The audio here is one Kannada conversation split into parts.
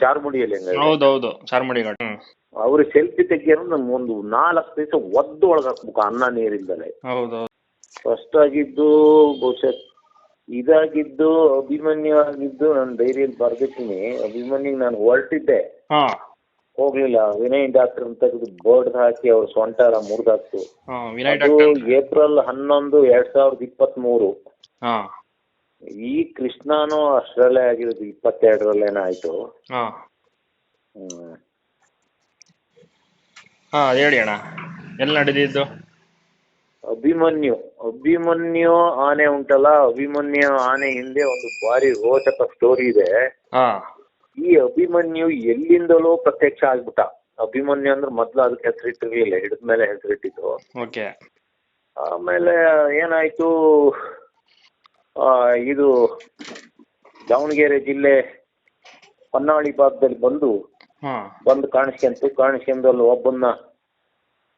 ಚಾರ್ಮುಡಿಯಲ್ಲಿ ಹೌದೌದು ಚಾರ್ಮುಡಿ ಘಾಟ್. ಸೆಲ್ಫಿ ತೆಗಿಯೋರು ನಮ್ಗೆ ಒಂದು ನಾಲ್ಕು ದಿವಸ ಒದ್ದು ಒಳಗೆ ಹಾಕ್ಬೇಕು ಅನ್ನ ನೀರಿಂದಲೇ. ಹೌದೌದು. ಫಸ್ಟ್ ಆಗಿದ್ದು ಬಹುಶಃ ಇದಾಗಿದ್ದು ಅಭಿಮನ್ಯು ಆಗಿದ್ದು ನಾನು ಡೈರಿಯಲ್ಲಿ ಬರ್ದಿದ್ದೀನಿ. ಅಭಿಮನ್ಯು ನಾನು ಹೊರಟಿದ್ದೆ. ಹೋಗ್ಲಿಲ್ಲ. ವಿನಯ್ ಡಾಕ್ಟರ್ ಅಂತ ಬೋರ್ಡ್ ಹಾಕಿ ಅವ್ರ ಸೊಂಟ ಎಲ್ಲ ಮುರಿದಾಕ್ತು. ಏಪ್ರಿಲ್ ಹನ್ನೊಂದು ಎರಡ್ ಸಾವಿರದ ಇಪ್ಪತ್ತ್ ಮೂರು ಈ ಕೃಷ್ಣಾನು ಅಷ್ಟರಲ್ಲೇ ಆಗಿರೋದು ಇಪ್ಪತ್ತೆರಡರಲ್ಲೇನೋ ಆಯ್ತು. ಹಾ. ಹಾ ಹೇಳಿ ಅಣ್ಣ. ಎಲ್ಲಿ ನಡೆದಿದ್ದು? ಅಭಿಮನ್ಯು. ಅಭಿಮನ್ಯು ಆನೆ ಉಂಟಲ್ಲ ಅಭಿಮನ್ಯು ಆನೆ ಹಿಂದೆ ಒಂದು ಭಾರಿ ರೋಚಕ ಸ್ಟೋರಿ ಇದೆ. ಹಾ. ಈ ಅಭಿಮನ್ಯು ಎಲ್ಲಿಂದಲೋ ಪ್ರತ್ಯಕ್ಷ ಆಗ್ಬಿಟ್ಟ. ಅಭಿಮನ್ಯು ಅಂದ್ರೆ ಮೊದ್ಲು ಅದಕ್ಕೆ ಹೆಸರಿಟ್ಟಿರ್ಲಿಲ್ಲ ಹಿಡಿದ ಮೇಲೆ ಹೆಸರಿಟ್ಟಿದ್ದು ಓಕೆ. ಆಮೇಲೆ ಏನಾಯ್ತು? ಇದು ದಾವಣಗೆರೆ ಜಿಲ್ಲೆ ಹೊನ್ನಾಳಿ ಭಾಗದಲ್ಲಿ ಬಂದು ಬಂದು ಕಾಣಿಸ್ಕೊಂತು. ಕಾಣಿಸ್ಕೊಂಡು ಅಲ್ಲಿ ಒಬ್ಬನ್ನ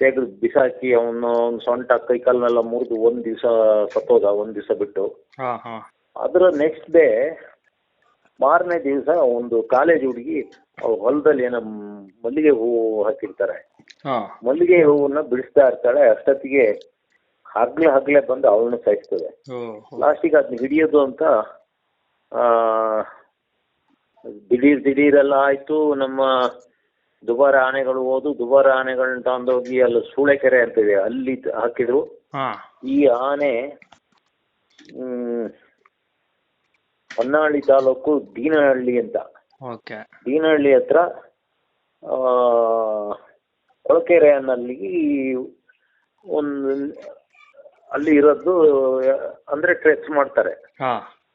ತೆಗೆದು ಬಿಸಾಕಿ ಅವನು ಅವ್ನ ಸೊಂಟ ಕೈ ಕಾಲನ್ನೆಲ್ಲ ಮುರಿದು ಒಂದ್ ದಿವಸ ಸತ್ತೋದ ಒಂದ್ ದಿವಸ ಬಿಟ್ಟು. ಅದ್ರ ನೆಕ್ಸ್ಟ್ ಡೇ ಮಾರನೇ ದಿವಸ ಒಂದು ಕಾಲೇಜ್ ಹುಡುಗಿ ಅವ್ರ ಹೊಲದಲ್ಲಿ ಏನೋ ಮಲ್ಲಿಗೆ ಹೂವು ಹಾಕಿರ್ತಾರೆ. ಮಲ್ಲಿಗೆ ಹೂವನ್ನ ಬಿಡಿಸ್ತಾ ಇರ್ತಾಳೆ. ಅಷ್ಟೊತ್ತಿಗೆ ಹಗ್ಲೆ ಹಗ್ಲೆ ಬಂದು ಅವಳನ್ನ ಸಾಯಿಸ್ತದೆ. ಲಾಸ್ಟಿಗೆ ಅದನ್ನ ಹಿಡಿಯೋದು ಅಂತ ಆ, ದಿಢೀರ್ ದಿಢೀರೆಲ್ಲ ಆಯ್ತು. ನಮ್ಮ ದುಬಾರ ಆನೆಗಳು ಹೋದು ದುಬಾರ ಆನೆಗಳನ್ನ ತಗೊಂಡೋಗಿ ಅಲ್ಲಿ ಸೂಳೆಕೆರೆ ಅಂತಿದೆ ಅಲ್ಲಿ ಹಾಕಿದ್ರು. ಈ ಆನೆ ಹ್ಮ್ ಹೊನ್ನಾಳಿ ತಾಲೂಕು ದೀನಹಳ್ಳಿ ಅಂತ. ದೀನಹಳ್ಳಿ ಹತ್ರ ಆ, ಕೊಳಕೆರೆ ಅನ್ನಲ್ಲಿ ಒಂದು ಅಲ್ಲಿ ಇರೋದು ಅಂದ್ರೆ ಟ್ರೇಸ್ ಮಾಡ್ತಾರೆ.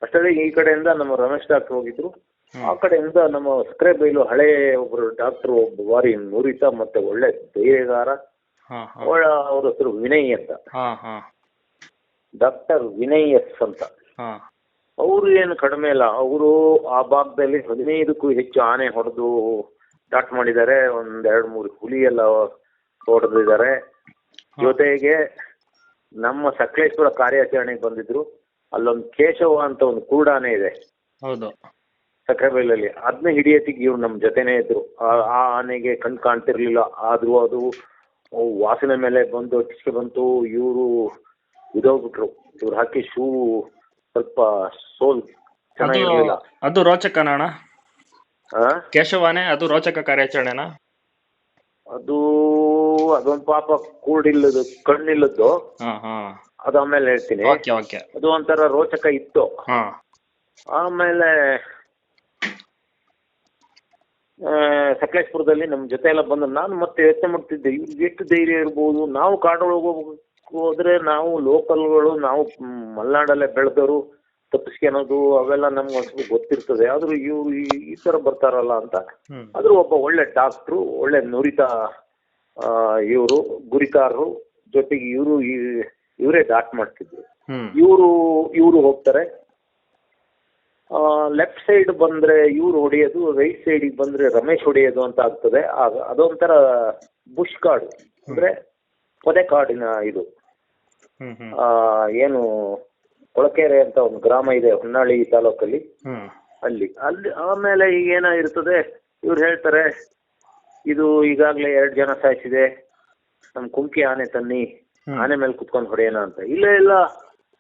ಅಷ್ಟರಲ್ಲಿ ಈ ಕಡೆಯಿಂದ ನಮ್ಮ ರಮೇಶ್ ಡಾಕ್ಟರ್ ಹೋಗಿದ್ರು. ಆ ಕಡೆಯಿಂದ ನಮ್ಮ ಸಕ್ಕರೆ ಬೈಲು ಹಳೆ ಒಬ್ರು ಡಾಕ್ಟರ್ ಒಬ್ಬ ಬಾರಿ ನುರಿತ ಮತ್ತೆ ಒಳ್ಳೆ ಧೈರ್ಯಗಾರ. ಅವ್ರ ಹೆಸರು ವಿನಯ್ ಅಂತ. ಡಾಕ್ಟರ್ ವಿನಯ್ ಎಸ್ ಅಂತ. ಅವ್ರು ಅವರು ಏನು ಕಡಿಮೆ ಇಲ್ಲ. ಅವರು ಆ ಭಾಗದಲ್ಲಿ ಹದಿನೈದಕ್ಕೂ ಹೆಚ್ಚು ಆನೆ ಹೊಡೆದು ಡಾಟ್ ಮಾಡಿದ್ದಾರೆ. ಒಂದ್ ಎರಡ್ ಮೂರು ಹುಲಿ ಎಲ್ಲ ಹೊಡೆದಿದ್ದಾರೆ. ಜೊತೆಗೆ ನಮ್ಮ ಸಕಲೇಶ್ವರ ಕಾರ್ಯಾಚರಣೆಗೆ ಬಂದಿದ್ರು. ಅಲ್ಲೊಂದು ಕೇಶವ ಅಂತ ಒಂದು ಕೂಡಾನೆ ಇದೆ. ಹೌದು. ಸಕ್ಕರೆಬೈಲಲ್ಲಿ ಅದ್ನ ಹಿಡಿಯತ್ತಿಗೆ ಇವ್ರು ನಮ್ಮ ಜೊತೆನೆ ಇದ್ರು. ಆ ಆ ಆನೆಗೆ ಕಣ್ ಕಾಣ್ತಿರ್ಲಿಲ್ಲ. ಆದ್ರೂ ಅದು ವಾಸನೆ ಮೇಲೆ ಬಂದು ಟಿಸ್ಕೆ ಬಂತು. ಇವರು ಇದೋಗ್ಬಿಟ್ರು ಇವ್ರು ಹಾಕಿ ಶೂ ಸ್ವಲ್ಪ ಸೋಲ್ ಚೆನ್ನಾಗಿರ್ಲಿಲ್ಲ. ಅದು ರೋಚಕನ ಅಣ್ಣ? ಕೇಶವಾನೆ ಅದು ರೋಚಕ ಕಾರ್ಯಾಚರಣೆನಾ? ಅದು ಅದೊಂದು ಪಾಪ ಕೂಡಿಲ್ಲದು ಕಣ್ಣಿಲ್ಲದ್ದು. ಅದು ಆಮೇಲೆ ಹೇಳ್ತೀನಿ. ಅದು ಒಂಥರ ರೋಚಕ ಇತ್ತು. ಆಮೇಲೆ ಸಕಲೇಶ್ಪುರದಲ್ಲಿ ನಮ್ಮ ಜೊತೆ ಎಲ್ಲ ಬಂದ ನಾನು ಮತ್ತೆ ಯೋಚನೆ ಮಾಡ್ತಿದ್ದೆ ಇವ್ರಿಗೆ ಎಷ್ಟು ಧೈರ್ಯ ಇರ್ಬೋದು? ನಾವು ಕಾಡೊಳಗೆ ಹೋಗ್ಬೇಕು ಹೋದ್ರೆ ನಾವು ಲೋಕಲ್ಗಳು ನಾವು ಮಲೆನಾಡಲ್ಲೇ ಬೆಳೆದವರು ತಪ್ಪಿಸ್ಕೊಳೋದು ಅವೆಲ್ಲ ನಮ್ಗೆ ಒಂದ್ ಸ್ವಲ್ಪ ಗೊತ್ತಿರ್ತದೆ. ಆದ್ರೂ ಇವ್ರು ಈ- ತರ ಬರ್ತಾರಲ್ಲ ಅಂತ. ಆದ್ರೆ ಒಬ್ಬ ಒಳ್ಳೆ ಡಾಕ್ಟ್ರು ಒಳ್ಳೆ ನುರಿತ ಇವರು ಗುರಿಕಾರರು ಜೊತೆಗೆ ಇವರು ಇವರೇ ಡಾಕ್ಟ್ ಮಾಡ್ತಿದ್ರು. ಇವರು ಇವರು ಹೋಗ್ತಾರೆ. ಲೆಫ್ಟ್ ಸೈಡ್ ಬಂದ್ರೆ ಇವ್ರು ಹೊಡೆಯೋದು ರೈಟ್ ಸೈಡ್ ಬಂದ್ರೆ ರಮೇಶ್ ಹೊಡೆಯೋದು ಅಂತ ಆಗ್ತದೆ. ಆಗ ಅದೊಂಥರ ಬುಷ್ ಕಾಡು. ಅಂದ್ರೆ ಪೊದೆ ಕಾಡಿನ ಇದು. ಏನು ಕೊಳಕೆರೆ ಅಂತ ಒಂದು ಗ್ರಾಮ ಇದೆ ಹೊನ್ನಾಳಿ ತಾಲೂಕಲ್ಲಿ. ಅಲ್ಲಿ. ಅಲ್ಲಿ ಆಮೇಲೆ ಈಗ ಏನಾಗಿರ್ತದೆ ಇವ್ರು ಹೇಳ್ತಾರೆ ಇದು ಈಗಾಗಲೇ ಎರಡು ಜನ ಸಾಯಿಸಿದೆ ನಮ್ ಕುಂಕಿ ಆನೆ ತನ್ನಿ ಆನೆ ಮೇಲೆ ಕುತ್ಕೊಂಡು ಹೊಡೆಯೋಣ ಅಂತ. ಇಲ್ಲ ಇಲ್ಲ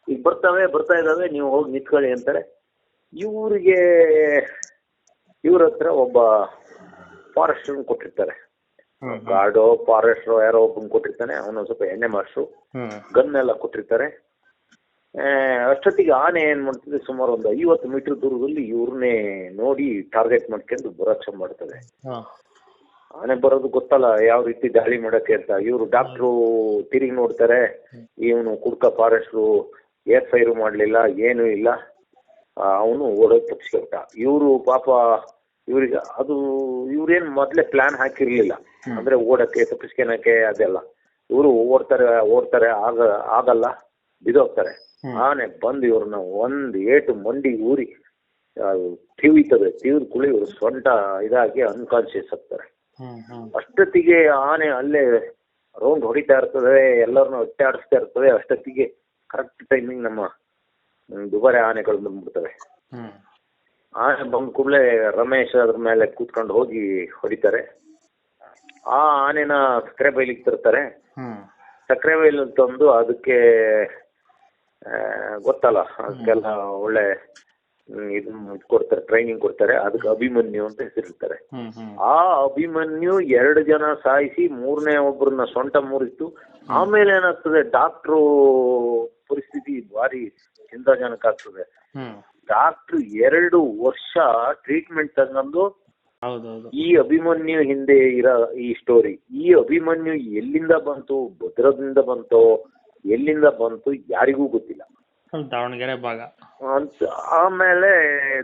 ಈಗ ಬರ್ತಾವೆ ಬರ್ತಾ ಇದಾವೆ ನೀವು ಹೋಗಿ ನಿಂತ್ಕೊಳ್ಳಿ ಅಂತಾರೆ. ಇವ್ರಿಗೆ ಇವ್ರ ಹತ್ರ ಒಬ್ಬ ಫಾರೆಸ್ಟ್ ಕೊಟ್ಟಿರ್ತಾರೆ. ಗಾರ್ಡೋ ಫಾರೆಸ್ಟ್ರೋ ಯಾರೋ ಒಬ್ಬನ್ ಕೊಟ್ಟಿರ್ತಾನೆ ಅವನು ಸ್ವಲ್ಪ ಎಣ್ಣೆ ಮಾಸ್ಟ್ರು ಗನ್ ಎಲ್ಲ ಕೊಟ್ಟಿರ್ತಾರೆ. ಅಷ್ಟೊತ್ತಿಗೆ ಆನೆ ಏನ್ ಮಾಡ್ತದೆ? ಸುಮಾರು ಒಂದು ಐವತ್ತು ಮೀಟರ್ ದೂರದಲ್ಲಿ ಇವ್ರನ್ನೇ ನೋಡಿ ಟಾರ್ಗೆಟ್ ಮಾಡ್ಕೊಂಡು ಬರೋಕ್ಷ ಮಾಡ್ತದೆ ಆನೆ ಬರೋದು ಗೊತ್ತಲ್ಲ ಯಾವ ರೀತಿ ದಾಳಿ ಮಾಡಕ್ಕೆ ಅಂತ. ಇವರು ಡಾಕ್ಟ್ರು ತಿರುಗಿ ನೋಡ್ತಾರೆ ಇವನು ಕುಡ್ಕ ಫಾರೆಸ್ಟ್ರು ಏರ್ ಫೈರು ಮಾಡ್ಲಿಲ್ಲ ಏನು ಇಲ್ಲ. ಅವನು ಓಡೋದ್ ತಪ್ಪಿಸ್ಕೊಬಿಟ್ಟ ಇವರು ಪಾಪ ಇವ್ರಿಗೆ ಅದು ಇವ್ರೇನ್ ಮೊದ್ಲೇ ಪ್ಲಾನ್ ಹಾಕಿರ್ಲಿಲ್ಲ. ಅಂದ್ರೆ ಓಡಕ್ಕೆ ತಪ್ಪಿಸ್ಕೊಳಕ್ಕೆ ಅದೆಲ್ಲ. ಇವರು ಓಡ್ತಾರೆ ಓಡ್ತಾರೆ ಆಗ ಆಗಲ್ಲ ಬಿದೋಗ್ತಾರೆ ಆನೆ ಬಂದು ಇವ್ರನ್ನ ಒಂದ್ ಏಟು ಮಂಡಿ ಊರಿ ತಿವಿತದೆ ತಿವಿದ ಕುಳಿ ಇವ್ರು ಸೊಂಟ ಇದಾಗಿ ಅನ್ಕಾನ್ಶಿಯಸ್ ಆಗ್ತಾರೆ. ಅಷ್ಟೊತ್ತಿಗೆ ಆನೆ ಅಲ್ಲೇ ರೌಂಡ್ ಹೊಡಿತಾ ಇರ್ತದೆ ಎಲ್ಲರನ್ನ ಹೊಟ್ಟೆ ಆಡಿಸ್ತಾ ಇರ್ತದೆ ಅಷ್ಟೊತ್ತಿಗೆ ಕರೆಕ್ಟ್ ಟೈಮಿಂಗ್ ನಮ್ಮ ದುಬಾರಿ ಆನೆಗಳು ಬಂದ್ಬಿಡ್ತವೆ. ಆನೆ ಬಂದ ಕೂಡಲೇ ರಮೇಶ್ ಅದ್ರ ಮೇಲೆ ಕೂತ್ಕೊಂಡು ಹೋಗಿ ಹೊಡಿತಾರೆ. ಆ ಆನೆನ ಸಕ್ಕರೆ ಬೈಲಿಗೆ ತರ್ತಾರೆ. ಸಕ್ಕರೆ ತಂದು ಅದಕ್ಕೆ ಗೊತ್ತಲ್ಲ. ಅದಕ್ಕೆಲ್ಲ ಒಳ್ಳೆ ಇದು ಕೊಡ್ತಾರೆ ಟ್ರೈನಿಂಗ್ ಕೊಡ್ತಾರೆ. ಅದಕ್ಕೆ ಅಭಿಮನ್ಯು ಅಂತ ಹೆಸರಿರ್ತಾರೆ. ಆ ಅಭಿಮನ್ಯು ಎರಡು ಜನ ಸಾಯಿಸಿ ಮೂರನೇ ಒಬ್ಬರನ್ನ ಸೊಂಟ ಮೂರಿತ್ತು ಆಮೇಲೆ ಏನಾಗ್ತದೆ ಡಾಕ್ಟ್ರು ಪರಿಸ್ಥಿತಿ ಭಾರಿ ಚಿಂತಾಜನಕ ಆಗ್ತದೆ ಡಾಕ್ಟ್ರು ಎರಡು ವರ್ಷ ಟ್ರೀಟ್ಮೆಂಟ್ ತಗೊಂಡು ಈ ಅಭಿಮನ್ಯು ಹಿಂದೆ ಇರೋ ಈ ಸ್ಟೋರಿ ಈ ಅಭಿಮನ್ಯು ಎಲ್ಲಿಂದ ಬಂತು ಭದ್ರದಿಂದ ಬಂತೋ ಎಲ್ಲಿಂದ ಬಂತು ಯಾರಿಗೂ ಗೊತ್ತಿಲ್ಲ. ದಾವಣಗೆರೆ ಭಾಗ. ಅಂತ ಆಮೇಲೆ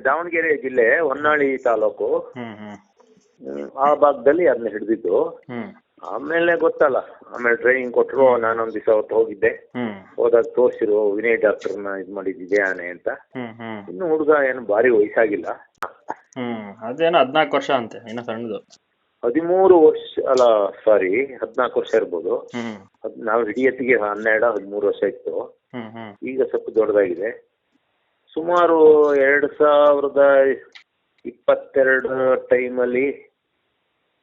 ದಾವಣಗೆರೆ ಜಿಲ್ಲೆ ಹೊನ್ನಾಳಿ ತಾಲೂಕು. ಆ ಭಾಗದಲ್ಲಿ ಅದನ್ನ ಹಿಡಿದಿದ್ದು. ಆಮೇಲೆ ಗೊತ್ತಲ್ಲ ಆಮೇಲೆ ಟ್ರೈನಿಂಗ್ ಕೊಟ್ಟರು ನಾನೊಂದ್ ದಿವಸ ಅವತ್ತು ಹೋಗಿದ್ದೆ. ಹೋದಾಗ ತೋರಿಸಿರು ವಿನಯ್ ಡಾಕ್ಟರ್ನ ಇದು ಮಾಡಿದ್ದೆ ಆನೆ ಅಂತ. ಇನ್ನು ಹುಡುಗ ಏನು ಭಾರಿ ವಯಸ್ಸಾಗಿಲ್ಲ. ಹ್ಮ್ ಅದೇನೋ ಹದಿನಾಲ್ಕು ವರ್ಷ ಅಂತೆ ಏನೋ ಸಣ್ಣದು. ಹದಿಮೂರು ವರ್ಷ ಅಲ್ಲ ಸಾರಿ ಹದಿನಾಲ್ಕು ವರ್ಷ ಇರ್ಬೋದು. ಅದ್ ನಾವು ಹಿಡಿಯತ್ತಿಗೆ ಹನ್ನೆರಡು ಹದಿಮೂರು ವರ್ಷ ಇತ್ತು. ಈಗ ಸ್ವಲ್ಪ ದೊಡ್ಡದಾಗಿದೆ. ಸುಮಾರು ಎರಡು ಸಾವಿರದ ಇಪ್ಪತ್ತೆರಡು ಟೈಮಲ್ಲಿ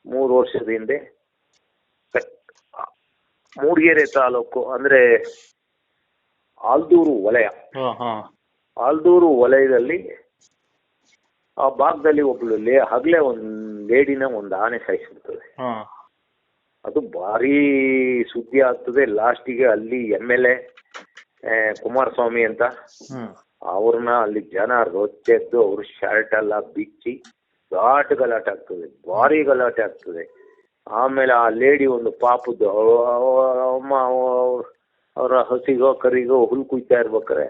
ಮೂರು ವರ್ಷದ ಹಿಂದೆ ಮೂಡಿಗೆರೆ ತಾಲೂಕು ಅಂದ್ರೆ ಆಲ್ದೂರು ವಲಯ. ಆಲ್ದೂರು ವಲಯದಲ್ಲಿ ಆ ಭಾಗದಲ್ಲಿ ಒಬ್ಳು ಲೇ ಹಗಲೇ ಒಂದ್ ಲೇಡಿನ ಒಂದು ಆನೆ ಸಾಯಿಸ್ಬಿಡ್ತದೆ. ಹಾ. ಅದು ಭಾರಿ ಸುದ್ದಿ ಆಗ್ತದೆ. ಲಾಸ್ಟಿಗೆ ಅಲ್ಲಿ ಎಂ ಎಲ್ ಎ ಕುಮಾರಸ್ವಾಮಿ ಅಂತ ಅವ್ರನ್ನ ಅಲ್ಲಿ ಜನ ರೊಚ್ಚೆದ್ದು ಅವ್ರ ಶರ್ಟ್ ಎಲ್ಲ ಬಿಚ್ಚಿ ಘಾಟ್ ಗಲಾಟೆ ಆಗ್ತದೆ. ಭಾರಿ ಗಲಾಟೆ ಆಗ್ತದೆ. ಆಮೇಲೆ ಆ ಲೇಡಿ ಒಂದು ಪಾಪದ್ದು ಅಮ್ಮ ಅವರ ಹಸಿಗೋ ಕರಿಗೋ ಹುಲ್ ಕುಯ್ತಾ ಇರ್ಬೇಕಾರೆ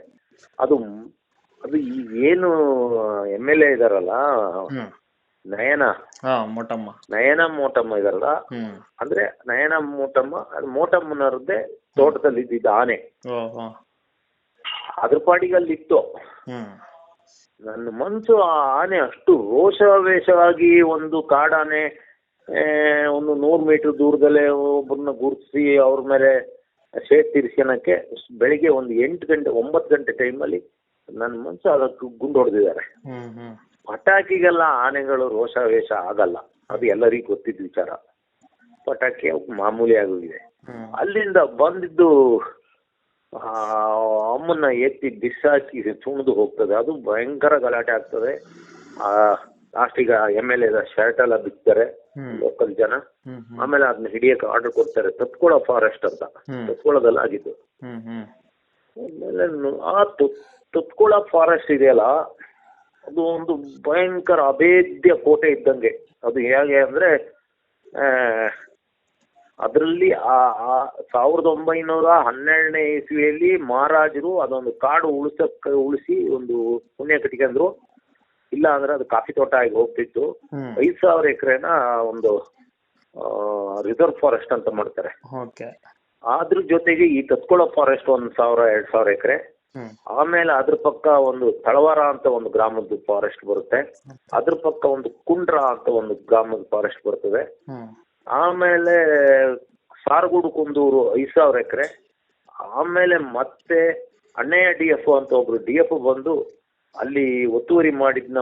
ಅದು ಅದು ಈ ಏನು ಎಂ ಎಲ್ ಎ ಇದಾರಲ್ಲ ಹ್ಮ್. ನಯನ. ಹಾ ಮೊಟ್ಟಮ್ಮ ನಯನ ಮೋಟಮ್ಮ ಇದಾರಲ್ಲ ಹ್ಮ್. ಅಂದ್ರೆ ನಯನ ಮೋಟಮ್ಮ ಅದು ಮೋಟಮ್ಮನವ್ರದ್ದೇ ತೋಟದಲ್ಲಿ ಇದ್ದಿದ್ದ ಆನೆ. ಓ ಹೋ. ಅದ್ರ ಪಾಡಿಗೆ ಅಲ್ಲಿ ಇತ್ತು ಹ್ಮ್. ನನ್ನ ಮನ್ಸು ಆ ಆನೆ ಅಷ್ಟು ರೋಷಾವೇಶವಾಗಿ ಒಂದು ಕಾಡಾನೆ ಆ, ಒಂದು ನೂರು ಮೀಟರ್ ದೂರದಲ್ಲೇ ಒಬ್ಬರನ್ನ ಗುರುತಿಸಿ ಅವ್ರ ಮೇಲೆ ಶೇಟ್ ತೀರ್ಸ್ಕೊಳಕ್ಕೆ ಬೆಳಿಗ್ಗೆ ಒಂದು ಎಂಟು ಗಂಟೆ ಒಂಬತ್ತು ಗಂಟೆ ಟೈಮಲ್ಲಿ ನನ್ನ ಮನ್ಸು ಅದಕ್ಕೆ ಗುಂಡು ಹೊಡೆದಿದ್ದಾರೆ ಹ್ಮ್ ಹ್ಮ್. ಪಟಾಕಿಗೆಲ್ಲ ಆನೆಗಳು ರೋಷಾವೇಶ ಆಗಲ್ಲ. ಅದು ಎಲ್ಲರಿಗೂ ಗೊತ್ತಿದ್ದ ವಿಚಾರ. ಪಟಾಕಿ ಮಾಮೂಲಿ ಆಗೋಗಿದೆ. ಅಲ್ಲಿಂದ ಬಂದಿದ್ದು ಆ, ಅಮ್ಮನ್ನ ಎತ್ತಿ ಬಿಸಾಕಿ ತುಣಿದು ಹೋಗ್ತದೆ. ಅದು ಭಯಂಕರ ಗಲಾಟೆ ಆಗ್ತದೆ. ಲಾಸ್ಟ್ ಈಗ ಎಂ ಎಲ್ ಎ ಶರ್ಟ್ ಎಲ್ಲ ಬಿಡ್ತಾರೆ ಲೋಕಲ್ ಜನ. ಆಮೇಲೆ ಅದನ್ನ ಹಿಡಿಯಕ್ಕೆ ಆರ್ಡರ್ ಕೊಡ್ತಾರೆ. ತತ್ಕೊಳ ಫಾರೆಸ್ಟ್ ಅಂತ. ತತ್ಕೊಳದಲ್ಲಿ ಆಗಿದ್ದು ಆಮೇಲೆ ಆ ತುತ್ಕೊಳ ಫಾರೆಸ್ಟ್ ಇದೆಯಲ್ಲ ಅದು ಒಂದು ಭಯಂಕರ ಅಭೇದ್ಯ ಕೋಟೆ ಇದ್ದಂಗೆ. ಅದು ಹೇಗೆ ಅಂದ್ರೆ ಅದರಲ್ಲಿ ಆ ಸಾವಿರದ ಒಂಬೈನೂರ ಹನ್ನೆರಡನೇ ಇಸ್ವಿಯಲ್ಲಿ ಮಹಾರಾಜರು ಅದೊಂದು ಕಾಡು ಉಳಿಸ ಉಳಿಸಿ ಒಂದು ಪುಣ್ಯ ಕಟ್ಕೊಂಡ್ರು ಇಲ್ಲ ಅಂದ್ರೆ ಅದು ಕಾಫಿ ತೋಟ ಆಗಿ ಹೋಗ್ತಿತ್ತು. ಐದ್ ಸಾವಿರ ಎಕರೆನ ಒಂದು ರಿಸರ್ವ್ ಫಾರೆಸ್ಟ್ ಅಂತ ಮಾಡ್ತಾರೆ. ಅದ್ರ ಜೊತೆಗೆ ಈ ತತ್ಕೊಳ ಫಾರೆಸ್ಟ್ ಒಂದ್ ಸಾವಿರ ಎರಡ್ ಸಾವಿರ ಎಕರೆ. ಆಮೇಲೆ ಅದ್ರ ಪಕ್ಕ ಒಂದು ತಳವಾರ ಅಂತ ಒಂದು ಗ್ರಾಮದ ಫಾರೆಸ್ಟ್ ಬರುತ್ತೆ. ಅದ್ರ ಪಕ್ಕ ಒಂದು ಕುಂಡ್ರ ಅಂತ ಒಂದು ಗ್ರಾಮದ ಫಾರೆಸ್ಟ್ ಬರ್ತದೆ. ಆಮೇಲೆ ಸಾರಗೂಡು ಕುಂದೂರು ಐದು ಸಾವಿರ ಎಕರೆ. ಆಮೇಲೆ ಮತ್ತೆ ಅಣ್ಣಯ್ಯ ಡಿ ಎಫ್ ಅಂತ ಒಬ್ರು ಡಿ ಎಫ್ ಬಂದು ಅಲ್ಲಿ ಒತ್ತುವರಿ ಮಾಡಿದ್ನ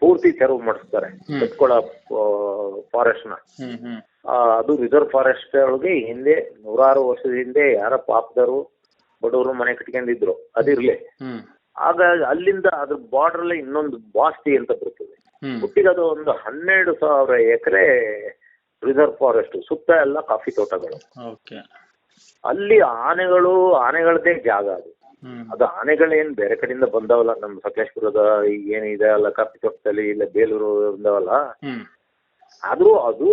ಪೂರ್ತಿ ತೆರವು ಮಾಡಿಸ್ತಾರೆ. ಕೊಳ ತತ್ಕೊಳ ಫಾರೆಸ್ಟ್ನ ಅದು ರಿಸರ್ವ್ ಫಾರೆಸ್ಟ್ ಒಳಗೆ ಹಿಂದೆ ನೂರಾರು ವರ್ಷದ ಹಿಂದೆ ಯಾರ ಪಾಪದವರು ಬಡವರು ಮನೆ ಕಟ್ಕೊಂಡಿದ್ರು ಅದಿರ್ಲಿ ಆಗ ಅಲ್ಲಿಂದ ಅದ್ರ ಬಾರ್ಡರ್ ಅಲ್ಲಿ ಇನ್ನೊಂದು ಬಾಸ್ತಿ ಅಂತ ಬರ್ತದೆ. ಹ್ಮ್. ಹುಟ್ಟಿಗೆ ಅದು ಒಂದು ಹನ್ನೆರಡು ಸಾವಿರ ಎಕರೆ ರಿಸರ್ವ್ ಫಾರೆಸ್ಟ್ ಸುತ್ತ ಎಲ್ಲ ಕಾಫಿ ತೋಟಗಳು. ಅಲ್ಲಿ ಆನೆಗಳು ಆನೆಗಳದೇ ಜಾಗ ಅದು. ಅದು ಆನೆಗಳೇನ್ ಬೇರೆ ಕಡೆಯಿಂದ ಬಂದವಲ್ಲ ನಮ್ಮ ಸಕಲೇಶ್ಪುರದ ಏನಿದೆ ಅಲ್ಲ ಕಾಫಿ ತೋಟದಲ್ಲಿ ಇಲ್ಲ ಬೇಲೂರು ಬಂದವಲ್ಲ? ಆದ್ರೂ ಅದು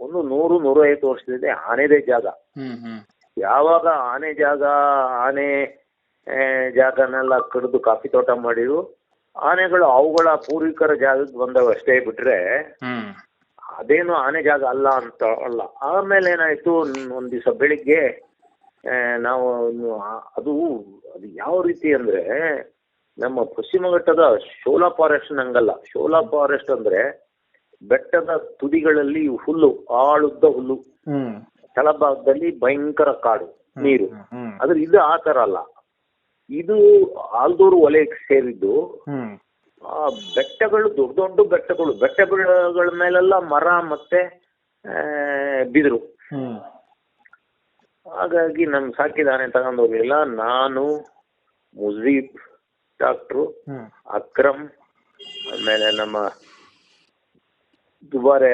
ಒಂದು ನೂರು ನೂರೈವತ್ತು ವರ್ಷದಿಂದ ಆನೆದೇ ಜಾಗ. ಯಾವಾಗ ಆನೆ ಜಾಗ ಆನೆ ಜಾಗನೆಲ್ಲ ಕಡಿದು ಕಾಫಿ ತೋಟ ಮಾಡಿದ್ರು ಆನೆಗಳು ಅವುಗಳ ಪೂರ್ವಿಕರ ಜಾಗಕ್ಕೆ ಬಂದವಷ್ಟೇ ಬಿಟ್ರೆ ಅದೇನು ಆನೆ ಜಾಗ ಅಲ್ಲ ಅಂತ ಅಲ್ಲ. ಆಮೇಲೆ ಏನಾಯ್ತು ಒಂದ್ ದಿವಸ ಬೆಳಿಗ್ಗೆ ನಾವು ಅದು ಅದು ಯಾವ ರೀತಿ ಅಂದ್ರೆ ನಮ್ಮ ಪಶ್ಚಿಮ ಘಟ್ಟದ ಶೋಲಾ ಫಾರೆಸ್ಟ್ ನಂಗಲ್ಲ. ಶೋಲಾ ಫಾರೆಸ್ಟ್ ಅಂದ್ರೆ ಬೆಟ್ಟದ ತುದಿಗಳಲ್ಲಿ ಹುಲ್ಲು ಆಳುದ್ದ ಹುಲ್ಲು. ತಳಭಾಗದಲ್ಲಿ ಭಯಂಕರ ಕಾಡು ನೀರು. ಆದ್ರೆ ಇದು ಆ ತರ ಅಲ್ಲ. ಇದು ಆಲ್ದೂರು ವಲಯಕ್ಕೆ ಸೇರಿದ್ದು ಆ ಬೆಟ್ಟಗಳು ದೊಡ್ಡ ದೊಡ್ಡ ಬೆಟ್ಟಗಳು ಬೆಟ್ಟಗಳ ಮೇಲೆಲ್ಲ ಮರ ಮತ್ತೆ ಬಿದಿರು. ಹಾಗಾಗಿ ನಮ್ ಸಾಕಿದಾನೆ ಆನೆ ತಗೊಂಡು ನಾನು ಮುಜೀಬ್ ಡಾಕ್ಟ್ರು ಅಕ್ರಮ್ ಆಮೇಲೆ ನಮ್ಮ ದುಬಾರೆ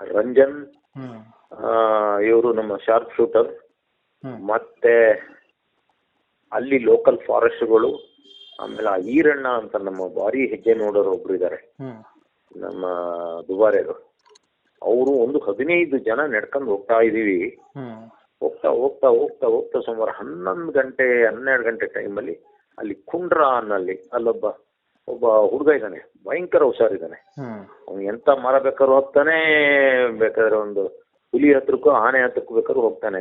ರಂಜನ್ ಇವರು ನಮ್ಮ ಶಾರ್ಪ್ ಶೂಟರ್. ಮತ್ತೆ ಅಲ್ಲಿ ಲೋಕಲ್ ಫಾರೆಸ್ಟ್ಗಳು ಆಮೇಲೆ ಆ ಈರಣ್ಣ ಅಂತ ನಮ್ಮ ಭಾರಿ ಹೆಜ್ಜೆ ನೋಡೋರು ಒಬ್ರು ಇದ್ದಾರೆ ನಮ್ಮ ದುಬಾರೆರು ಅವರು ಒಂದು ಹದಿನೈದು ಜನ ನಡ್ಕೊಂಡು ಹೋಗ್ತಾ ಇದೀವಿ ಹೋಗ್ತಾ ಹೋಗ್ತಾ ಹೋಗ್ತಾ ಹೋಗ್ತಾ ಸುಮಾರು ಹನ್ನೊಂದು ಗಂಟೆ ಹನ್ನೆರಡು ಗಂಟೆ ಟೈಮಲ್ಲಿ ಅಲ್ಲಿ ಕುಂಡ್ರ ಅನ್ನಲ್ಲಿ ಅಲ್ಲೊಬ್ಬ ಒಬ್ಬ ಹುಡುಗ ಇದ್ದಾನೆ. ಭಯಂಕರ ಹುಷಾರಿದ್ದಾನೆ. ಅವ್ನು ಎಂತ ಮರ ಬೇಕಾದ್ರೂ ಹೋಗ್ತಾನೆ ಬೇಕಾದ್ರೆ ಒಂದು ಹುಲಿ ಹತ್ರಕ್ಕೂ ಆನೆ ಹತ್ರಕ್ಕೂ ಬೇಕಾದ್ರೂ ಹೋಗ್ತಾನೆ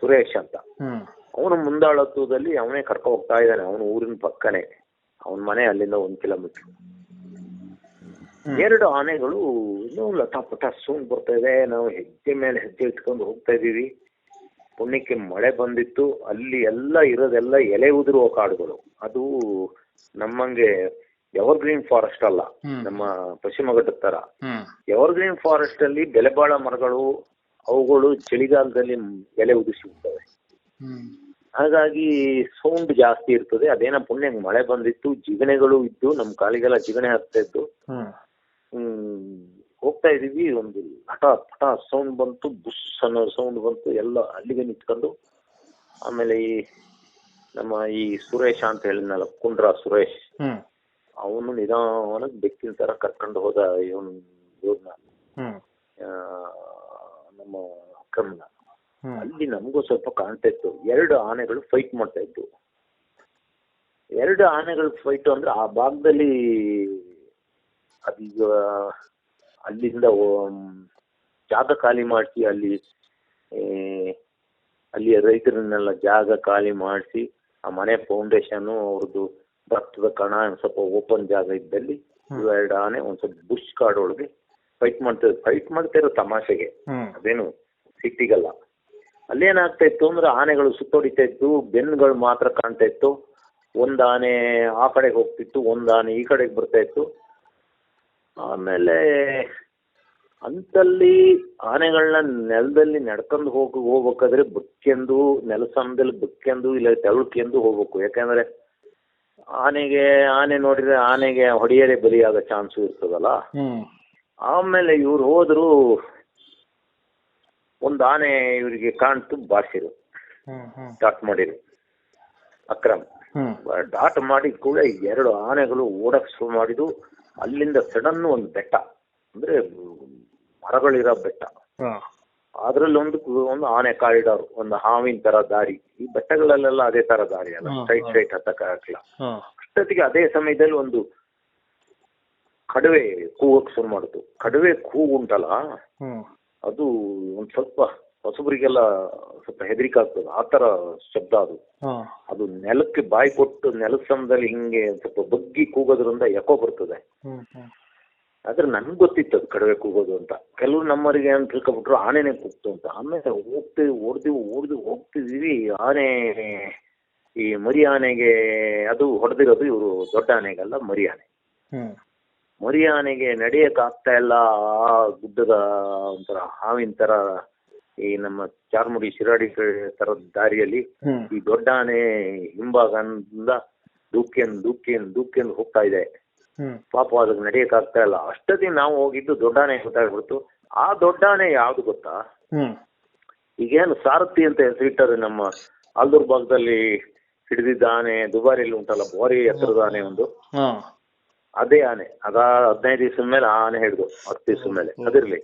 ಸುರೇಶ್ ಅಂತ. ಅವನು ಮುಂದಾಳತ್ವದಲ್ಲಿ ಅವನೇ ಕರ್ಕೊ ಹೋಗ್ತಾ ಇದ್ದಾನೆ. ಅವನ ಊರಿನ ಪಕ್ಕನೆ. ಅವನ ಮನೆ ಅಲ್ಲಿಂದ ಒಂದ್ ಕಿಲೋಮೀಟರ್. ಎರಡು ಆನೆಗಳು ಇನ್ನೂ ಲಟಾಪಟ ಸೂನ್ ಬರ್ತಾ ಇದೆ. ನಾವು ಹೆಜ್ಜೆ ಮೇಲೆ ಹೆಜ್ಜೆ ಇಟ್ಕೊಂಡು ಹೋಗ್ತಾ ಇದೀವಿ ಪುಣ್ಯಕ್ಕೆ ಮಳೆ ಬಂದಿತ್ತು. ಅಲ್ಲಿ ಎಲ್ಲ ಇರೋದೆಲ್ಲ ಎಲೆ ಉದುರುವ ಕಾಡುಗಳು. ಅದು ನಮ್ಮಂಗೆ ಎವರ್ಗ್ರೀನ್ ಫಾರೆಸ್ಟ್ ಅಲ್ಲ ನಮ್ಮ ಪಶ್ಚಿಮ ಘಟ್ಟದ ತರ. ಎವರ್ ಗ್ರೀನ್ ಫಾರೆಸ್ಟ್ ಅಲ್ಲಿ ಬೆಲೆಬಾಳ ಮರಗಳು ಅವುಗಳು ಚಳಿಗಾಲದಲ್ಲಿ ಎಲೆ ಉದಿಸಿರ್ತವೆ ಹ್ಮ್. ಹಾಗಾಗಿ ಸೌಂಡ್ ಜಾಸ್ತಿ ಇರ್ತದೆ ಅದೇನೋ ಪುಣ್ಯ ಮಳೆ ಬಂದಿತ್ತು ಜಿಗಣೆಗಳು ಇದ್ದು ನಮ್ಮ ಕಾಲಿಗೆಲ್ಲ ಜಿಗಣೆ ಆಗ್ತಾ ಹ್ಮ್. ಹೋಗ್ತಾ ಇದೀವಿ ಒಂದು ಹಠಾತ್ ಹಠಾತ್ ಸೌಂಡ್ ಬಂತು ಬುಸ್ ಅನ್ನೋ ಸೌಂಡ್ ಬಂತು ಎಲ್ಲ ಅಲ್ಲಿಗೆ ನಿಂತ್ಕೊಂಡು ಆಮೇಲೆ ಈ ನಮ್ಮ ಈ ಸುರೇಶ್ ಅಂತ ಹೇಳಿದ್ನಲ್ಲ ಕುಂಡ್ರ ಸುರೇಶ್. ಅವನು ನಿಧಾನಕ್ಕೆ ಬೆಕ್ಕಿನ ತರ ಕರ್ಕೊಂಡು ಹೋದ ಇವನು ಇವ್ರನ್ನ ನಮ್ಮ ಅಕ್ರಮನ. ಅಲ್ಲಿ ನಮಗೂ ಸ್ವಲ್ಪ ಕಾಣ್ತಾ ಇತ್ತು. ಎರಡು ಆನೆಗಳು ಫೈಟ್ ಮಾಡ್ತಾ ಇದ್ವು. ಎರಡು ಆನೆಗಳು ಫೈಟ್ ಅಂದ್ರೆ ಆ ಭಾಗದಲ್ಲಿ ಅದೀಗ ಅಲ್ಲಿಂದ ಜಾಗ ಖಾಲಿ ಮಾಡಿಸಿ ಅಲ್ಲಿ ಅಲ್ಲಿಯ ರೈತರನ್ನೆಲ್ಲ ಜಾಗ ಖಾಲಿ ಮಾಡಿಸಿ ಆ ಮನೆ ಫೌಂಡೇಶನ್ ಅವ್ರದ್ದು ಭತ್ತದ ಕಣ ಒಂದ್ ಸ್ವಲ್ಪ ಓಪನ್ ಜಾಗ ಇದ್ದಲ್ಲಿ ಇವೆರಡ ಆನೆ ಒಂದ್ ಸ್ವಲ್ಪ ಬುಷ್ ಕಾಡೊಳಗೆ ಫೈಟ್ ಮಾಡ್ತಾ ಫೈಟ್ ಮಾಡ್ತಾ ಇರೋ ತಮಾಷೆಗೆ. ಅದೇನು ಸಿಟ್ಟಿಗಲ್ಲ. ಅಲ್ಲೇನಾಗ್ತಾ ಇತ್ತು ಅಂದ್ರೆ ಆನೆಗಳು ಸುತ್ತೊಡಿತಾ ಇತ್ತು ಬೆನ್ನುಗಳು ಮಾತ್ರ ಕಾಣ್ತಾ ಇತ್ತು. ಒಂದ್ ಆನೆ ಆ ಕಡೆಗೆ ಹೋಗ್ತಿತ್ತು ಒಂದ್ ಆನೆ ಈ ಕಡೆಗೆ ಬರ್ತಾ ಇತ್ತು. ಆಮೇಲೆ ಅಂತಲ್ಲಿ ಆನೆಗಳನ್ನ ನೆಲದಲ್ಲಿ ನಡ್ಕೊಂಡು ಹೋಗಿ ಹೋಗ್ಬೇಕಾದ್ರೆ ಬುಕ್ಕೆಂದು ನೆಲಸಂದಲ್ಲಿ ಬುಕ್ಕೆಂದು ಇಲ್ಲ ತೆಳುಕೆಂದು ಹೋಗ್ಬೇಕು. ಯಾಕಂದ್ರೆ ಆನೆಗೆ ಆನೆ ನೋಡಿದ್ರೆ ಆನೆಗೆ ಹೊಡೆಯದೆ ಬಲಿಯಾದ ಚಾನ್ಸ್ ಇರ್ತದಲ್ಲ? ಆಮೇಲೆ ಇವ್ರು ಹೋದ್ರು ಒಂದು ಆನೆ ಇವರಿಗೆ ಕಾಣ್ತು ಬಾಸಿರು. ಡಾಟ್ ಮಾಡಿರು. ಅಕ್ರಮ್. ಡಾಟ್ ಮಾಡಿದ ಕೂಡ ಎರಡು ಆನೆಗಳು ಓಡಕ್ ಶುರು ಮಾಡಿದ್ದು ಅಲ್ಲಿಂದ ಸಡನ್ ಒಂದು ಬೆಟ್ಟ. ಅಂದ್ರೆ ಮರಗಳಿರೋ ಬೆಟ್ಟ. ಅದ್ರಲ್ಲಿ ಒಂದು ಒಂದು ಆನೆ ಕಾರಿಡಾರ್ ಒಂದು ಹಾವಿನ ತರ ದಾರಿ. ಈ ಬೆಟ್ಟಗಳಲ್ಲೆಲ್ಲ ಅದೇ ತರ ದಾರಿ ಅಲ್ಲ. ಸ್ಟ್ರೈಟ್. ಸ್ಟ್ರೈಟ್ ಹತ್ತಕ್ಕ ಆಗಲ್ಲ ಅಷ್ಟೊತ್ತಿಗೆ ಅದೇ ಸಮಯದಲ್ಲಿ ಒಂದು ಕಡವೆ ಕೂಗಕ್ ಶುರು ಮಾಡಿತು. ಕಡವೆ ಕೂಗು ಉಂಟಲ್ಲ? ಅದು ಒಂದ್ ಸ್ವಲ್ಪ ಹೊಸಬರಿಗೆಲ್ಲ ಸ್ವಲ್ಪ ಹೆದರಿಕೆ ಆಗ್ತದೆ. ಆ ತರ ಶಬ್ದ ಅದು. ಅದು ನೆಲಕ್ಕೆ ಬಾಯಿ ಕೊಟ್ಟು ನೆಲದ ಸಮಯದಲ್ಲಿ ಹಿಂಗೆ ಸ್ವಲ್ಪ ಬಗ್ಗಿ ಕೂಗೋದ್ರಿಂದ ಎಕೋ ಬರ್ತದೆ. ಆದ್ರೆ ನನ್ಗೆ ಗೊತ್ತಿತ್ತು ಅದು ಕಡವೆ ಕೂಗೋದು ಅಂತ. ಕೆಲವ್ರು ನಮ್ಮವರಿಗೆ ಅಂತ ತಿಳ್ಕೊಬಿಟ್ರು ಆನೆನೆ ಕೂಗ್ತು ಅಂತ. ಆಮೇಲೆ ಹೋಗ್ತೀವಿ ಓಡ್ದಿವಿ ಓಡ್ದು ಹೋಗ್ತಿದೀವಿ. ಆನೆ ಈ ಮರಿ ಆನೆಗೆ ಅದು ಹೊಡೆದಿರೋದು ಇವರು ದೊಡ್ಡ ಆನೆಗಲ್ಲ ಮರಿ ಆನೆ. ಮರಿ ಆನೆಗೆ ನಡೆಯಕ್ ಆಗ್ತಾ ಇಲ್ಲ ಆ ಗುಡ್ಡದ ಒಂಥರ ಹಾವಿನ ತರ ಈ ನಮ್ಮ ಚಾರ್ಮುಡಿ ಶಿರಾಡಿ ತರ ತರದ ದಾರಿಯಲ್ಲಿ ಈ ದೊಡ್ಡ ಆನೆ ಹಿಂಭಾಗದಿಂದ ದೂಕ್ಯನ್ ದೂಕ್ಯನ್ ದೂಕ್ಯನ್ ಹೋಗ್ತಾ ಇದೆ. ಪಾಪ ಅದಕ್ಕೆ ನಡೆಯಕ್ ಆಗ್ತಾ ಇಲ್ಲ. ಅಷ್ಟೊತ್ತಿಗೆ ನಾವು ಹೋಗಿದ್ದು ದೊಡ್ಡ ಆನೆ ಗೊತ್ತಾಗ್ಬಿಡ್ತು ಆ ದೊಡ್ಡ ಆನೆ ಯಾವ್ದು ಗೊತ್ತಾ? ಈಗೇನು ಸಾರಥಿ ಅಂತ ಹೆಸರಿಟ್ಟಾರೆ ನಮ್ಮ ಆಲ್ದೂರ್ ಭಾಗದಲ್ಲಿ ಹಿಡಿದಿದ್ದ ಆನೆ ದುಬಾರಿಯಲ್ಲಿ ಉಂಟಲ್ಲ ಬೋರಿ ಎತ್ತರದ ಆನೆ ಒಂದು. ಅದೇ ಆನೆ. ಅದ ಹದಿನೈದು ದಿವಸದ ಮೇಲೆ ಆ ಆನೆ ಹಿಡಿದು ಹತ್ತು ದಿವಸ ಮೇಲೆ. ಅದಿರ್ಲಿ.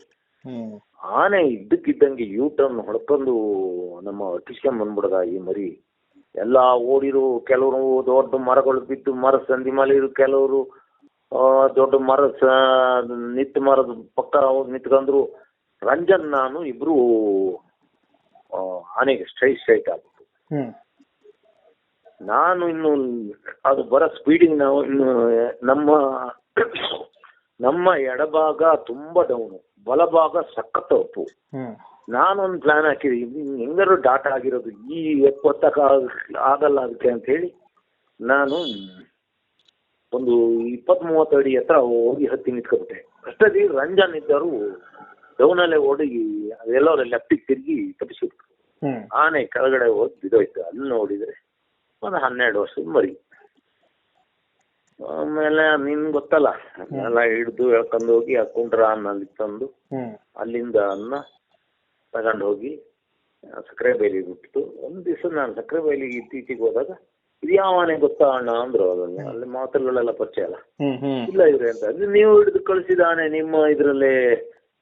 ಆನೆ ಇದ್ದಕ್ಕಿದ್ದಂಗೆ ಯೂ ಟರ್ನ್ ಹೊಡ್ಕೊಂಡು ನಮ್ಮ ಅಟ್ಟಿಸ್ಕೊಂಡ್ ಬಂದ್ಬಿಡದ ಈ ಮರಿ. ಎಲ್ಲಾ ಓಡಿರು ಕೆಲವರು ದೊಡ್ಡ ಮರಗಳು ಬಿದ್ದು ಮರ ಸಂದಿ ಮಾಲಿರು ಕೆಲವರು ದೊಡ್ಡ ಮರ ನಿತ್ ಮರದ ಪಕ್ಕ ಅವ್ರು ನಿಂತ್ಕೊಂಡ್ರು ರಂಜನ್ ನಾನು ಇಬ್ರು ಆನೆಗೆ ಸ್ಟ್ರೈಟ್ ಸ್ಟ್ರೈಟ್ ಆಗ್ಬಿಟ್ಟು ನಾನು ಇನ್ನು ಅದು ಬರೋ ಸ್ಪೀಡಿಗೆ ನಾವು ಇನ್ನು ನಮ್ಮ ನಮ್ಮ ಎಡಭಾಗ ತುಂಬಾ ಡೌನು ಬಲಭಾಗ ಸಖತ್ ಅಪ್ಪು ಹ್ಮ್. ನಾನೊಂದು ಪ್ಲಾನ್ ಹಾಕಿದ್ದೀನಿ ಹೆಂಗಾರು ಡಾಟಾ ಆಗಿರೋದು ಈ ಎಪ್ಪತ್ತಕ್ಕ ಆಗಲ್ಲ ಅದಕ್ಕೆ ಅಂತ ಹೇಳಿ ನಾನು ಒಂದು ಇಪ್ಪತ್ ಮೂವತ್ತು ಅಡಿ ಹತ್ರ ಹೋಗಿ ಹತ್ತಿ ನಿಂತ್ಕೊಬಿಟ್ಟೆ. ಅಷ್ಟೇ ರಂಜನ್ ಇದ್ದವರು ಡೌನಲ್ಲೇ ಓಡಿ ಅದೆಲ್ಲವರ ಲೆಫ್ಟಿಗೆ ತಿರುಗಿ ತಪ್ಪಿಸಿಬಿಟ್ರು. ಆನೆ ಕೆಳಗಡೆ ಹೋಗಿ ಬಿದ್ದೋಯ್ತು. ಅಲ್ಲಿ ನೋಡಿದ್ರೆ ಒಂದು ಹನ್ನೆರಡು ವರ್ಷದ ಮರಿ ಆಮೇಲೆ ನಿನ್ ಗೊತ್ತಲ್ಲ ಎಲ್ಲ ಹಿಡ್ದು ಎಳ್ಕೊಂಡು ಹೋಗಿ ಆ ಕುಂಡ್ರ ಅನ್ನಲ್ಲಿ ತಂದು ಅಲ್ಲಿಂದ ಅನ್ನ ತಗೊಂಡು ಹೋಗಿ ಸಕ್ಕರೆ ಬೈಲಿಗೆ ಬಿಟ್ಟು ಒಂದು ದಿವಸ ನಾನು ಸಕ್ಕರೆ ಬೈಲಿಗೆ ಇತ್ತೀಚೆಗೆ ಹೋದಾಗ ಇದು ಯಾವ ಆನೆ ಗೊತ್ತಾ ಅಣ್ಣ ಅಂದ್ರು ಅದನ್ನ. ಅಲ್ಲಿ ಮಾತುಗಳೆಲ್ಲ ಪರಿಚಯ ಅಲ್ಲ. ಇಲ್ಲ ಇವ್ರೆ ಅಂತ. ಅದು ನೀವು ಹಿಡಿದು ಕಳಿಸಿದ ಆನೆ ನಿಮ್ಮ ಇದ್ರಲ್ಲೇ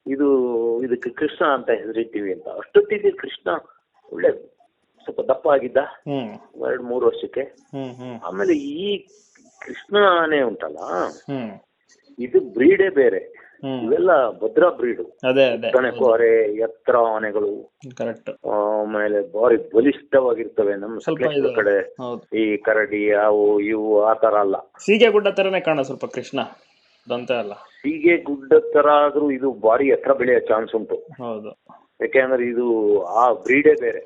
ಇದು ಇದಕ್ಕೆ ಕೃಷ್ಣ ಅಂತ ಹೆಸರಿಟ್ಟಿವಿ ಅಂತ. ಅಷ್ಟೊತ್ತಿಗೆ ಕೃಷ್ಣ ಒಳ್ಳೆ ಸ್ವಲ್ಪ ದಪ್ಪ ಆಗಿದ್ದ ಎರಡ್ ಮೂರು ವರ್ಷಕ್ಕೆ. ಆಮೇಲೆ ಈ ಕೃಷ್ಣ ಆನೆ ಉಂಟಲ್ಲ ಇದು ಬ್ರೀಡೇ ಬೇರೆ. ಇವೆಲ್ಲ ಭದ್ರಾ ಬ್ರೀಡು. ಅದೇ ಅದೇ. ಕಣಕೋರೆ ಎತ್ತರ ಆನೆಗಳು. ಕರೆಕ್ಟ್ ಆಮೇಲೆ ಬಾರಿ ಬಲಿಷ್ಠವಾಗಿರ್ತವೆ ನಮ್ಮ ಸ್ವಲ್ಪ ಸಕಲೇಶ್ಪುರ ಕಡೆ. ಈ ಕರಡಿ ಅವು ಇವು ಆ ತರ ಅಲ್ಲ. ಸೀಗೆ ಗುಡ್ಡ ತರನೇ ಕಾಣ ಸ್ವಲ್ಪ ಕೃಷ್ಣ. ದಂತ ಅಲ್ಲ. ಸೀಗೆ ಗುಡ್ಡ ತರ ಆದ್ರೂ ಇದು ಬಾರಿ ಎತ್ತರ ಬೆಳೆಯೋ ಚಾನ್ಸ್ ಉಂಟು. ಹೌದು. ಯಾಕೆಂದ್ರೆ ಇದು ಆ ಬ್ರೀಡೇ ಬೇರೆ.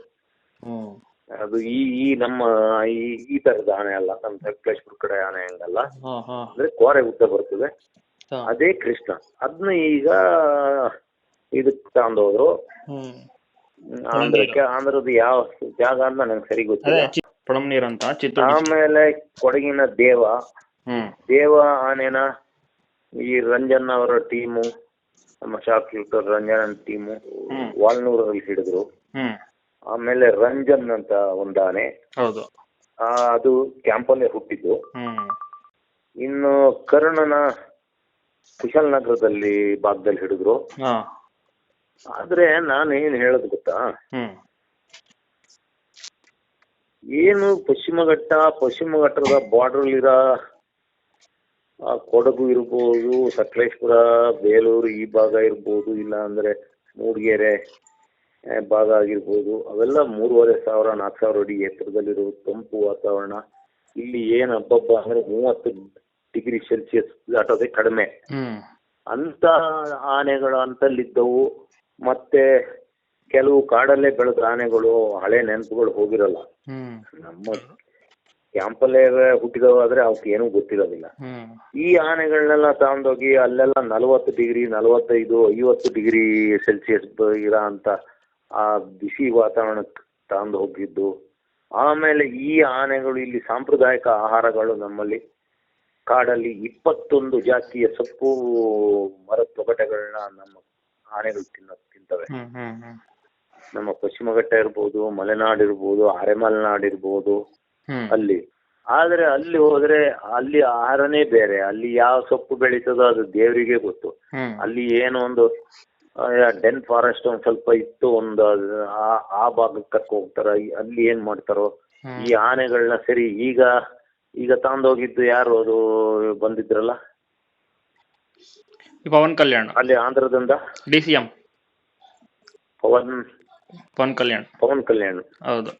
ಅದು ಈ ಈ ನಮ್ಮ ಈ ಈ ತರದ ಆನೆ ಅಲ್ಲ. ನಮ್ಮ ಸಕಲೇಶ್ಪುರ ಕಡೆ ಆನೆ ಹಂಗಲ್ಲ. ಅಂದ್ರೆ ಕೋರೆ ಉದ್ದ ಬರ್ತದೆ. ಅದೇ ಕೃಷ್ಣ ಅದನ್ನ ಈಗ ಇದಕ್ಕೆ ತಗೊಂಡೋದ್ರು ಹೋದ್ರು ಆಂಧ್ರಕ್ಕೆ ಆಂಧ್ರದ ಯಾವ ಜಾಗ ಅಂತ ನಂಗೆ ಸರಿ ಗೊತ್ತಿಲ್ಲ. ಅಂತ ಆಮೇಲೆ ಕೊಡಗಿನ ದೇವ. ದೇವ ಆನೆನ ಈ ರಂಜನ್ ಅವರ ಟೀಮು ನಮ್ಮ ಶಾಪ್ ರಂಜನ್ ಟೀಮು ವಾಲ್ನೂರಲ್ಲಿ ಹಿಡಿದ್ರು. ಆಮೇಲೆ ರಂಜನ್ ಅಂತ ಒಂದು ಆನೆ. ಅದು ಕ್ಯಾಂಪಲ್ಲೇ ಹುಟ್ಟಿದ್ದು. ಇನ್ನು ಕರ್ಣನ ಕುಶಾಲನಗರದಲ್ಲಿ ಭಾಗದಲ್ಲಿ ಹಿಡಿದ್ರು. ಆದ್ರೆ ನಾನು ಏನ್ ಹೇಳೋದು ಗೊತ್ತಾ? ಏನು ಪಶ್ಚಿಮ ಘಟ್ಟ ಪಶ್ಚಿಮ ಘಟ್ಟದ ಬಾರ್ಡರ್ ಇರೋ ಕೊಡಗು ಇರ್ಬೋದು ಸಕಲೇಶ್ಪುರ ಬೇಲೂರು ಈ ಭಾಗ ಇರ್ಬೋದು ಇಲ್ಲ ಅಂದ್ರೆ ಮೂಡಿಗೆರೆ ಭಾಗ ಆಗಿರ್ಬೋದು. ಅವೆಲ್ಲ ಮೂರುವರೆ ಸಾವಿರ ನಾಲ್ಕು ಸಾವಿರ ಅಡಿ ಎತ್ತರದಲ್ಲಿರೋ ತಂಪು ವಾತಾವರಣ. ಇಲ್ಲಿ ಏನು ಹಬ್ಬಬ್ಬ ಅಂದ್ರೆ ಮೂವತ್ತು ಡಿಗ್ರಿ ಸೆಲ್ಸಿಯಸ್ ದಾಟೋದೇ ಕಡಿಮೆ. ಅಂತ ಆನೆಗಳು ಅಂತಲ್ಲಿದ್ದವು. ಮತ್ತೆ ಕೆಲವು ಕಾಡಲ್ಲೇ ಬೆಳೆದ ಆನೆಗಳು ಹಳೆ ನೆನಪುಗಳು ಹೋಗಿರಲ್ಲ. ನಮ್ಮ ಕ್ಯಾಂಪಲ್ಲೇ ಹುಟ್ಟಿದವು ಆದ್ರೆ ಅವಕ್ಕೆ ಏನೂ ಗೊತ್ತಿರೋದಿಲ್ಲ. ಈ ಆನೆಗಳನ್ನೆಲ್ಲ ತಗೊಂಡೋಗಿ ಅಲ್ಲೆಲ್ಲ ನಲವತ್ತು ಡಿಗ್ರಿ ನಲವತ್ತೈದು ಐವತ್ತು ಡಿಗ್ರಿ ಸೆಲ್ಸಿಯಸ್ ಇರೋ ಅಂತ ಆ ಬಿಸಿ ವಾತಾವರಣಕ್ಕೆ ತಗೊಂಡು ಹೋಗಿದ್ದು ಆಮೇಲೆ ಈ ಆನೆಗಳು ಇಲ್ಲಿ ಸಾಂಪ್ರದಾಯಿಕ ಆಹಾರಗಳು ನಮ್ಮಲ್ಲಿ ಕಾಡಲ್ಲಿ ಇಪ್ಪತ್ತೊಂದು ಜಾತಿಯ ಸೊಪ್ಪು ಮರ ತೊಗಟೆಗಳನ್ನ ನಮ್ಮ ಆನೆಗಳು ತಿನ್ನ ತಿಂತವೆ. ನಮ್ಮ ಪಶ್ಚಿಮ ಘಟ್ಟ ಇರ್ಬೋದು ಮಲೆನಾಡು ಇರ್ಬೋದು ಅರೆಮಲೆನಾಡು ಇರ್ಬೋದು ಅಲ್ಲಿ. ಆದ್ರೆ ಅಲ್ಲಿ ಹೋದ್ರೆ ಅಲ್ಲಿ ಆಹಾರನೇ ಬೇರೆ. ಅಲ್ಲಿ ಯಾವ ಸೊಪ್ಪು ಬೆಳೀತದೋ ಅದು ದೇವರಿಗೆ ಗೊತ್ತು. ಅಲ್ಲಿ ಏನೋ ಒಂದು ಡೆನ್ ಫಾರೆಸ್ಟ್ ಒಂದ್ ಸ್ವಲ್ಪ ಇತ್ತು ಒಂದು ಆ- ಆ ಭಾಗಕ್ಕೆ ಕರ್ಕೊ ಹೋಗ್ತಾರ. ಅಲ್ಲಿ ಏನ್ ಮಾಡ್ತಾರೋ ಈ ಆನೆಗಳನ್ನ ಸರಿ ಈಗ ಈಗ ತಗೊಂಡೋಗಿದ್ದು ಯಾರು ಅದು ಬಂದಿದ್ರಲ್ಲ? ಪವನ್ ಕಲ್ಯಾಣ್. ಅಲ್ಲಿ ಆಂಧ್ರದಿಂದ? D C M. Pavan. Pavan Kalyan. Pavan Kalyan. ಹೌದು.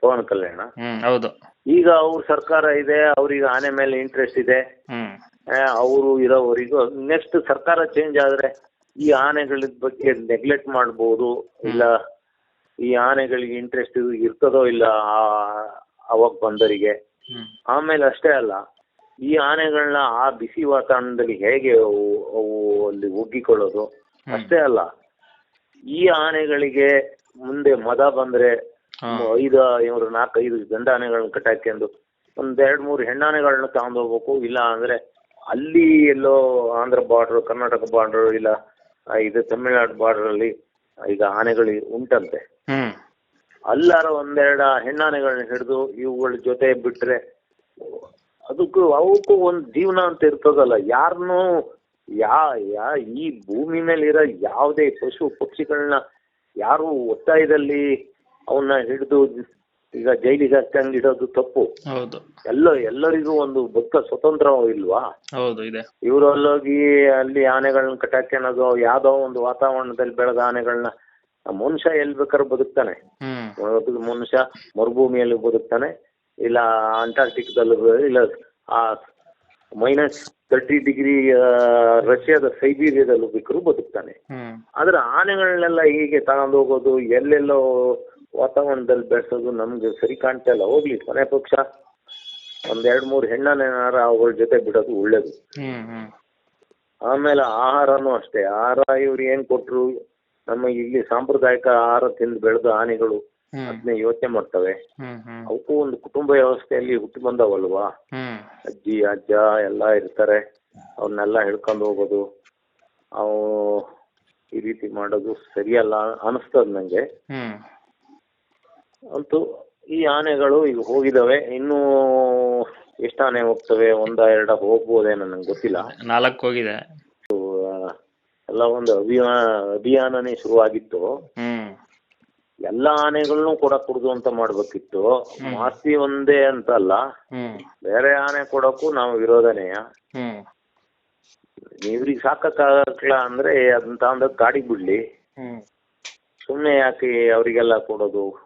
ಪವನ್ ಕಲ್ಯಾಣ? ಹೌದು. ಈಗ ಅವ್ರ ಸರ್ಕಾರ ಇದೆ ಅವ್ರಿಗೆ ಆನೆ ಮೇಲೆ ಇಂಟ್ರೆಸ್ಟ್ ಇದೆ. ಅವರು ಇರೋವರಿಗೂ ನೆಕ್ಸ್ಟ್ ಸರ್ಕಾರ ಚೇಂಜ್ ಆದ್ರೆ ಈ ಆನೆಗಳ ಬಗ್ಗೆ ನೆಗ್ಲೆಕ್ಟ್ ಮಾಡ್ಬೋದು. ಇಲ್ಲ ಈ ಆನೆಗಳಿಗೆ ಇಂಟ್ರೆಸ್ಟ್ ಇರ್ತದೋ ಇಲ್ಲ ಆ- ಅವಾಗ ಬಂದರಿಗೆ ಆಮೇಲೆ ಅಷ್ಟೇ ಅಲ್ಲ ಈ ಆನೆಗಳನ್ನ ಆ ಬಿಸಿ ವಾತಾವರಣದಲ್ಲಿ ಹೇಗೆ ಅವು ಅಲ್ಲಿ ಒಗ್ಗಿಕೊಳ್ಳೋದು ಅಷ್ಟೇ ಅಲ್ಲ ಈ ಆನೆಗಳಿಗೆ ಮುಂದೆ ಮದ ಬಂದ್ರೆ. ಐದು ಇವರು ನಾಲ್ಕೈದು ಗಂಡ ಆನೆಗಳನ್ನ ಕಟ್ಟಾಕೊಂಡು ಒಂದ್ ಎರಡ್ ಮೂರು ಹೆಣ್ಣಾನೆಗಳನ್ನ ತಗೊಂಡ್ ಹೋಗ್ಬೇಕು. ಇಲ್ಲ ಅಂದ್ರೆ ಅಲ್ಲಿ ಎಲ್ಲೋ ಆಂಧ್ರ ಬಾರ್ಡರ್ ಕರ್ನಾಟಕ ಬಾರ್ಡರ್ ಇಲ್ಲ ಇದು ತಮಿಳ್ನಾಡು ಬಾರ್ಡರ್ ಅಲ್ಲಿ ಈಗ ಆನೆಗಳು ಉಂಟಂತೆ. ಅಲ್ಲಾರ ಒಂದೆರಡ ಹೆಣ್ಣಾನೆಗಳನ್ನ ಹಿಡಿದು ಇವುಗಳ ಜೊತೆ ಬಿಟ್ರೆ ಅದಕ್ಕೂ ಅವಕ್ಕೂ ಒಂದು ಜೀವನ ಅಂತ ಇರ್ತದಲ್ಲ. ಯಾರನ್ನೂ ಯಾ ಯಾ ಈ ಭೂಮಿ ಮೇಲೆ ಇರೋ ಯಾವುದೇ ಪಶು ಪಕ್ಷಿಗಳನ್ನ ಯಾರು ಒತ್ತಾಯದಲ್ಲಿ ಅವನ್ನ ಹಿಡಿದು ಈಗ ಜೈಲಿಗೆ ಹಾಕಂಗ್ ಇಡೋದು ತಪ್ಪು. ಹೌದು. ಎಲ್ಲ ಎಲ್ಲರಿಗೂ ಒಂದು ಬದುಕ ಸ್ವತಂತ್ರ ಇಲ್ವಾ? ಹೌದು ಇದೆ. ಇವರು ಅಲ್ಲೋಗಿ ಅಲ್ಲಿ ಆನೆಗಳನ್ನ ಕಟ್ಟಾಕ್ಯನೋದು ಯಾವ್ದೋ ಒಂದು ವಾತಾವರಣದಲ್ಲಿ ಬೆಳೆದ ಆನೆಗಳನ್ನ ಮನುಷ್ಯ ಎಲ್ಲಿ ಬೇಕಾದ್ರೂ ಬದುಕ್ತಾನೆ. ಮನುಷ್ಯ ಮರುಭೂಮಿಯಲ್ಲಿ ಬದುಕ್ತಾನೆ. ಇಲ್ಲ ಅಂಟಾರ್ಟಿಕ್ದಲ್ಲಿ ಇಲ್ಲ ಆ ಮೈನಸ್ ತರ್ಟಿ ಡಿಗ್ರಿ ರಷ್ಯಾದ ಸೈಬೀರಿಯಾದಲ್ಲೂ ಬೇಕಾದ್ರೂ ಬದುಕ್ತಾನೆ. ಆದ್ರೆ ಆನೆಗಳನ್ನೆಲ್ಲ ಹೀಗೆ ತಗೊಂಡು ಹೋಗೋದು ಎಲ್ಲೆಲ್ಲೋ ವಾತಾವರಣದಲ್ಲಿ ಬೆಳೆಸೋದು ನಮ್ಗೆ ಸರಿ ಕಾಣ್ತಾ ಇಲ್ಲ. ಹೋಗ್ಲಿ ಕೊನೆ ಪಕ್ಷ. ಒಂದ್ ಎರಡ್ ಮೂರು ಹೆಣ್ಣನೇನಾರ ಅವುಗಳ ಜೊತೆ ಬಿಡೋದು ಒಳ್ಳೇದು. ಆಮೇಲೆ ಆಹಾರನೂ ಅಷ್ಟೇ. ಆಹಾರ ಇವ್ರು ಏನ್ ಕೊಟ್ರು? ನಮ್ಮ ಇಲ್ಲಿ ಸಾಂಪ್ರದಾಯಿಕ ಆಹಾರ ತಿಂದು ಬೆಳೆದ ಆನೆಗಳು ಅದನ್ನ ಯೋಚನೆ ಮಾಡ್ತವೆ. ಅವಕ್ಕೂ ಒಂದು ಕುಟುಂಬ ವ್ಯವಸ್ಥೆಯಲ್ಲಿ ಹುಟ್ಟು ಬಂದವಲ್ವಾ? ಅಜ್ಜಿ ಅಜ್ಜ ಎಲ್ಲ ಇರ್ತಾರೆ. ಅವನ್ನೆಲ್ಲ ಹಿಡ್ಕೊಂಡು ಹೋಗೋದು. ಅವು ಈ ರೀತಿ ಮಾಡೋದು ಸರಿಯಲ್ಲ ಅನಿಸ್ತದ ನಂಗೆ. ಅಂತೂ ಈ ಆನೆಗಳು ಈಗ ಹೋಗಿದಾವೆ. ಇನ್ನೂ ಎಷ್ಟು ಆನೆ ಹೋಗ್ತವೆ? ಒಂದ ಎರಡ ಹೋಗ್ಬೋದೇನೋ ನಂಗೆ ಗೊತ್ತಿಲ್ಲ. ನಾಲ್ಕು ಹೋಗಿದೆ. ಎಲ್ಲ ಒಂದು ಅಭಿಯಾನ ಅಭಿಯಾನನೇ ಶುರುವಾಗಿತ್ತು. ಎಲ್ಲ ಆನೆಗಳನ್ನೂ ಕೂಡ ಕುಡಿದು ಅಂತ ಮಾಡ್ಬೇಕಿತ್ತು. ಮಾಸ್ತಿ ಒಂದೇ ಅಂತ ಅಲ್ಲ. ಬೇರೆ ಆನೆ ಕೊಡಕ್ಕೂ ನಾವು ವಿರೋಧನೆಯ ಹ್ಮ್. ಇವ್ರಿಗೆ ಸಾಕಕ್ಕಾಗಲ್ಲ ಅಂದ್ರೆ ಅದನ್ನ ತಗೊಂಡೋಗಿ ಗಾಡಿ ಬಿಡ್ಲಿ. ಹ್ಮ್. ಸುಮ್ಮನೆ ಯಾಕೆ ಅವರಿಗೆಲ್ಲ ಕೊಡೋದು?